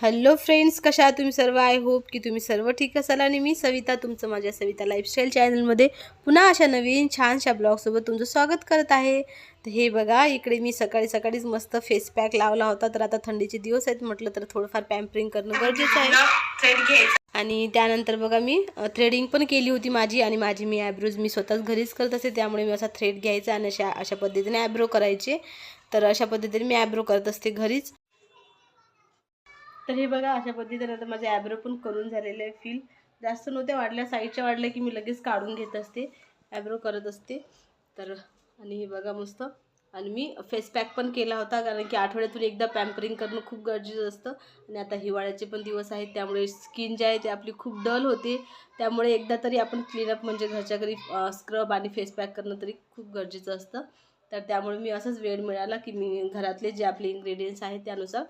Hello friends कशा आहात तुम्ही सर्व? आय होप की तुम्ही सर्व ठीक असाल आणि मी सविता तुमचं माझ्या सविता लाईफस्टाईल चॅनलमध्ये पुन्हा अशा नवीन छानशा ब्लॉगसोबत तुमचं स्वागत करत आहे. तर हे बघा इकडे मी सकाळी सकाळीच मस्त फेस पॅक लावला होता तर आता थंडीचे दिवस आहेत म्हटलं तर थोडंफार पॅम्परिंग करणं गरजेचं आहे. आणि त्यानंतर बघा मी थ्रेडिंग पण केली होती माझी आणि माझी मी ॲब्रोज मी स्वतःच घरीच करत असते त्यामुळे मी असा थ्रेड घ्यायचा आणि अशा अशा पद्धतीने ॲब्रो करायचे. तर अशा पद्धतीने मी ॲब्रो करत असते घरीच. तर हे बघा अशा पद्धतीने आता माझे ॲब्रो पण करून झालेले आहे फील जास्त नव्हत्या वाढल्या साईडच्या वाढल्या की मी लगेच काढून घेत असते. ॲब्रो करत असते. तर आणि हे बघा मस्त. आणि मी फेस पॅक पण केला होता कारण की आठवड्यातून एकदा पॅम्परिंग करणं खूप गरजेचं असतं. आणि आता हिवाळ्याचे पण दिवस आहेत त्यामुळे स्किन जे आहे ते आपली खूप डल होते. त्यामुळे एकदा तरी आपण क्लीनअप म्हणजे घरच्या घरी स्क्रब आणि फेस पॅक करणं तरी खूप गरजेचं असतं. तर त्यामुळे मी असंच वेळ मिळाला की मी घरातले जे आपले इन्ग्रेडियंट्स आहेत त्यानुसार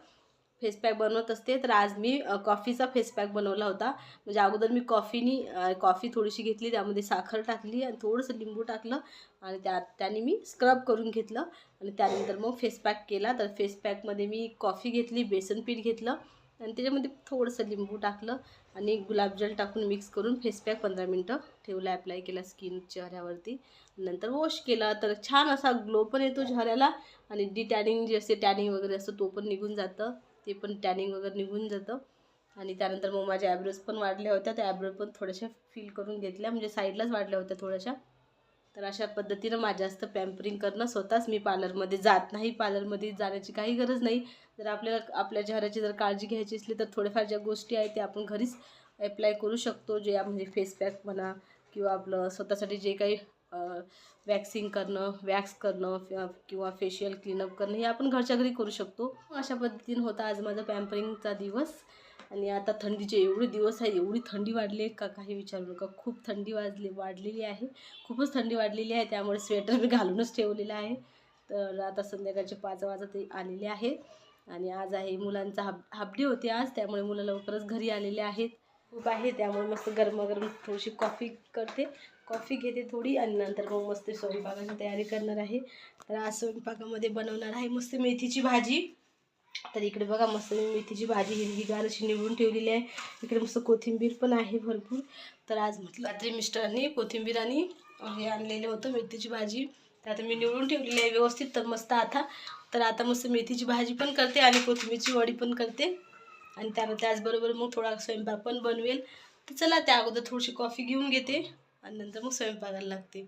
फेस पॅक बनवत असते. तर आज मी कॉफीचा फेस पॅक बनवला होता. म्हणजे अगोदर मी कॉफीनी कॉफी थोडीशी घेतली त्यामध्ये साखर टाकली आणि थोडंसं लिंबू टाकलं आणि त्या त्याने मी स्क्रब करून घेतलं आणि त्यानंतर मग फेस पॅक केला. तर फेस पॅकमध्ये मी कॉफी घेतली बेसन पीठ घेतलं आणि त्याच्यामध्ये थोडंसं लिंबू टाकलं आणि गुलाबजल टाकून मिक्स करून फेस पॅक पंधरा मिनटं ठेवला अप्लाय केला स्किन चेहऱ्यावरती. नंतर वॉश केला. तर छान असा ग्लो पण येतो चेहऱ्याला आणि डी टॅनिंग जे असते टॅनिंग वगैरे असतं तो पण निघून जातं. ते पण टॅनिंग वगैरे निघून जातं. आणि त्यानंतर मग माझ्या ॲब्रोज पण वाढल्या होत्या. त्या ॲब्रो पण थोड्याशा फील करून घेतल्या. म्हणजे साईडलाच वाढल्या होत्या थोड्याशा. तर अशा पद्धतीनं माझ्या जास्त पॅम्परिंग करणं स्वतःच मी पार्लरमध्ये जात नाही. पार्लरमध्ये जाण्याची काही गरज नाही. जर आपल्याला आपल्या चेहऱ्याची जर काळजी घ्यायची असली तर थोड्याफार ज्या गोष्टी आहेत त्या आपण घरीच अप्लाय करू शकतो. जे म्हणजे फेस पॅक म्हणा किंवा आपलं स्वतःसाठी जे काही वॅक्सिंग करणं वॅक्स करणं किंवा- फेशियल क्लीनअप करणं हे आपण घरच्या घरी करू शकतो. अशा पद्धतीनं होता आज माझा पॅम्परिंगचा दिवस. आणि आता थंडीचे एवढे दिवस आहे एवढी थंडी वाढली आहे का काही विचारू नका. खूप थंडी वाजली वाढलेली आहे. खूपच थंडी वाढलेली आहे त्यामुळे स्वेटर मी घालूनच ठेवलेलं आहे. तर आता संध्याकाळचे पाच वाजत आलेले आहेत आणि आज आहे मुलांचा हाफ हाबडी होते आज त्यामुळे मुलं लवकरच घरी आलेले आहेत. खूप आहे त्यामुळे मस्त गरमागरम थोडीशी कॉफी करते. कॉफी घेते थोडी आणि नंतर मग मस्त स्वयंपाकाची तयारी करणार आहे. तर आज स्वयंपाकामध्ये बनवणार आहे मस्त मेथीची भाजी. तर इकडे बघा मस्त मी मेथीची भाजी हिरवीगार अशी निवडून ठेवलेली आहे. इकडे मस्त कोथिंबीर पण आहे भरपूर. तर आज म्हटलं रात्री मिस्टरांनी कोथिंबीर आणि हे आणलेलं होतं मेथीची भाजी. तर आता मी निवडून ठेवलेली आहे व्यवस्थित तर मस्त आता तर आता मस्त मेथीची भाजी पण करते आणि कोथिंबीरची वडी पण करते. आणि त्यानं त्याचबरोबर मग थोडा स्वयंपाक पण बनवेल. तर चला त्या अगोदर थोडीशी कॉफी घेऊन घेते आणि नंतर मग स्वयंपाकाला लागते.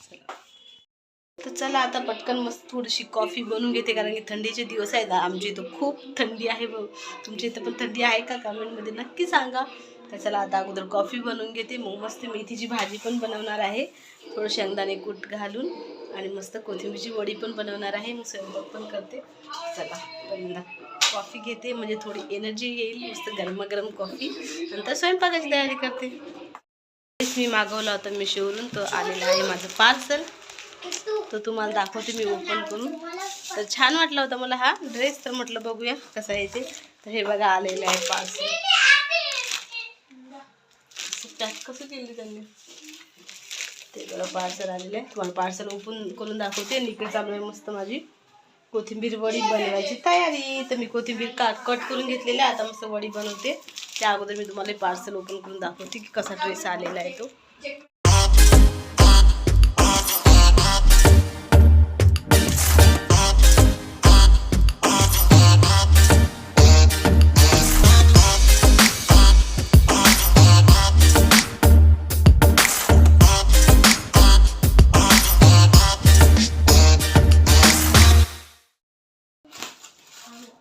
चला तर चला आता पटकन मस्त थोडीशी कॉफी बनवून घेते कारण की थंडीचे दिवस आहेत. आमच्या इथं खूप थंडी आहे बघ. तुमच्या इथं पण थंडी आहे का? कमेंटमध्ये नक्की सांगा. तर चला आता अगोदर कॉफी बनवून घेते. मग मस्त मेथीची भाजी पण बनवणार आहे. थोडं शेंगदाणे कूट घालून आणि मस्त कोथिंबीरची वडी पण बनवणार आहे. मग स्वयंपाक पण करते. चला पहिल्यांदा कॉफी घेते म्हणजे थोडी एनर्जी येईल मस्त गरमागरम कॉफी. नंतर स्वयंपाकाची तयारी करते. मी मागवला होता मिशोवरून तो आलेला आहे माझं पार्सल तो तुम्हाला दाखवते मी ओपन करून. तर छान वाटला होता मला हा ड्रेस तर म्हटलं बघूया कसा आहे ते. तर हे बघा आलेलं आहे पार्सल कसं केलं त्यांनी? ते बघा पार्सल आलेलं आहे. तुम्हाला पार्सल ओपन करून दाखवते. आणि चालू आहे मस्त माझी. कोथिंबीर वडी बनवायची तयारी. तर मी कोथिंबीर काट कट करून घेतलेली आहे. आता मस्त वडी बनवते. त्या अगोदर मी तुम्हाला पार्सल ओपन करून दाखवते की कसा ड्रेस आलेला आहे तो.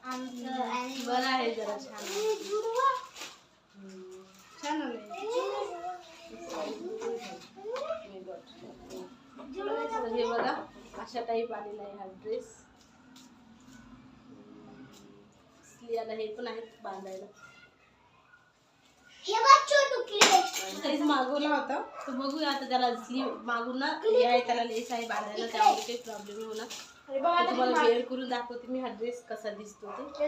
बरं आहे जरा छान. छान आलंय. हे बघा अशा टाईप आलेला आहे हा ड्रेस स्त्रियाला हे पण आहेत बांधायला. लेस मागवला होता. तर बघूया आता त्याला स्लीव मागून ना हे आहे त्याला लेस आहे बांधायला त्यामुळे काही प्रॉब्लेम होणार. तुम्हाला वेअर करून दाखवते मी हा ड्रेस कसा दिसतो ते.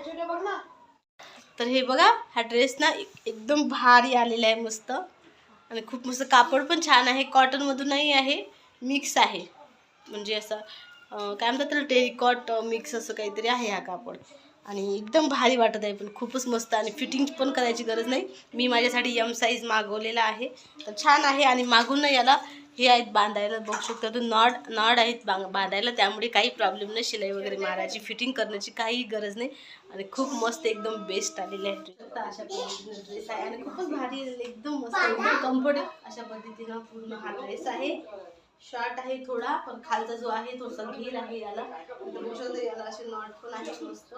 तर हे बघा हा ड्रेस ना एक- एकदम भारी आलेला आहे मस्त. आणि खूप मस्त कापड पण छान आहे कॉटनमधूनही आहे मिक्स आहे. म्हणजे असं काय म्हणतात त्याला टेरिकॉट मिक्स असं काहीतरी आहे हा कापड. आणि एकदम भारी वाटत आहे पण खूपच मस्त आणि फिटिंग पण करायची गरज नाही. मी माझ्यासाठी यम साईज मागवलेला आहे. तर छान आहे आणि मागून याला हे आहेत बांधायला. बघू शकतो तो नॉड नॉड आहेत बां बांधायला. त्यामुळे काही प्रॉब्लेम नाही शिलाई वगैरे मारायची फिटिंग करण्याची काही गरज नाही. आणि खूप मस्त एकदम बेस्ट आलेले आहे. अशा पद्धतीनं ड्रेस आहे आणि खूपच भारी एकदम मस्त एकदम कम्फर्टेबल अशा पद्धतीनं पूर्ण हा ड्रेस आहे. शॉर्ट आहे थोडा पण खालचा जो आहे थोडासा घेर आहे याला. बघू शकतो याला असे नॉट पण आहे मस्त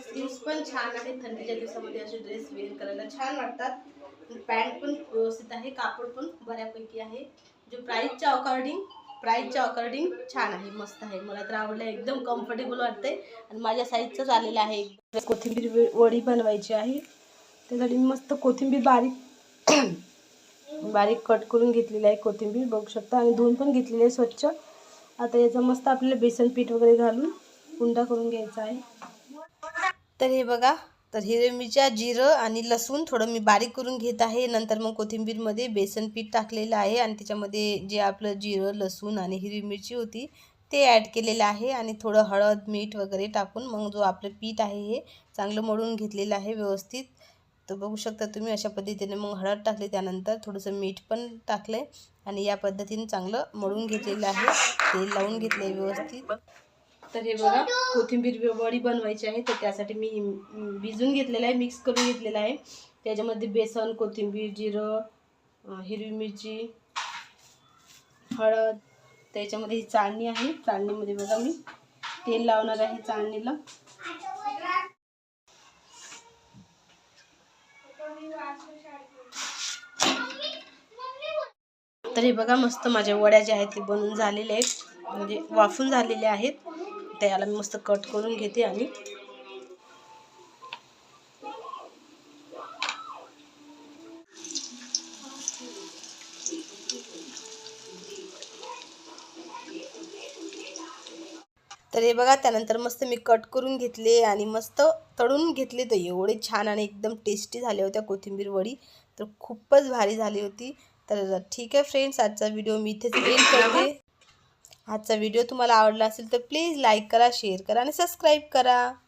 स्लीव्स पण छान आहे थंडीच्या दिवसामध्ये असे ड्रेस वेअर करायला. छान वाटतात. पॅन्ट पण व्यवस्थित आहे कापड पण बऱ्यापैकी आहे. जे प्राईजच्या अकॉर्डिंग प्राईजच्या अकॉर्डिंग छान आहे मस्त आहे. मला तर आवडलं एकदम कम्फर्टेबल वाटते आणि माझ्या साईजचंच आलेलं आहे. कोथिंबीर वडी बनवायची आहे. त्यासाठी मी मस्त कोथिंबीर बारीक बारीक कट करून घेतलेली आहे कोथिंबीर बघू शकता. आणि धुवून पण घेतलेली आहे स्वच्छ. आता याचं मस्त आपल्याला बेसन पीठ वगैरे घालून उंडा करून घ्यायचा आहे. तर हे बघा तर हिरवी मिरच्या जिरं आणि लसूण थोडं मी बारीक करून घेत आहे. नंतर मग कोथिंबीरमध्ये बेसन पीठ टाकलेलं आहे आणि त्याच्यामध्ये जे आपलं जिरं लसूण आणि हिरवी मिरची होती ते ॲड केलेलं आहे. आणि थोडं हळद मीठ वगैरे टाकून मग जो आपलं पीठ आहे हे चांगलं मळून घेतलेलं आहे व्यवस्थित. तर बघू शकता तुम्ही अशा पद्धतीने मग हळद टाकली त्यानंतर थोडंसं मीठ पण टाकलं आहे आणि या पद्धतीने चांगलं मळून घेतलेलं आहे. तेल लावून घेतलं आहे व्यवस्थित. तर हे बघा कोथिंबीर वडी बनवायची आहे तर त्यासाठी मी भिजून घेतलेलं आहे मिक्स करून घेतलेलं आहे. त्याच्यामध्ये बेसन कोथिंबीर जिरं हिरवी मिरची हळद त्याच्यामध्ये ही चाळणी आहे. चाळणीमध्ये बघा मी तेल लावणार आहे चाळणीला. तर हे बघा मस्त माझ्या वड्या ज्या आहेत ते बनून झालेले आहेत. म्हणजे वाफून झालेले आहेत. त्याला मी मस्त कट करून घेते आणि तर हे बघा त्यानंतर मस्त मी कट करून घेतले आणि मस्त तळून घेतले तर एवढे छान आणि एकदम टेस्टी झाले होत्या कोथिंबीर वडी. तर खूपच भारी झाली होती. तर ठीक आहे फ्रेंड्स आजचा व्हिडिओ मी इथेच एंड करते. आजचा व्हिडिओ तुम्हाला आवडला असेल तर प्लीज लाईक करा शेअर करा आणि सबस्क्राईब करा.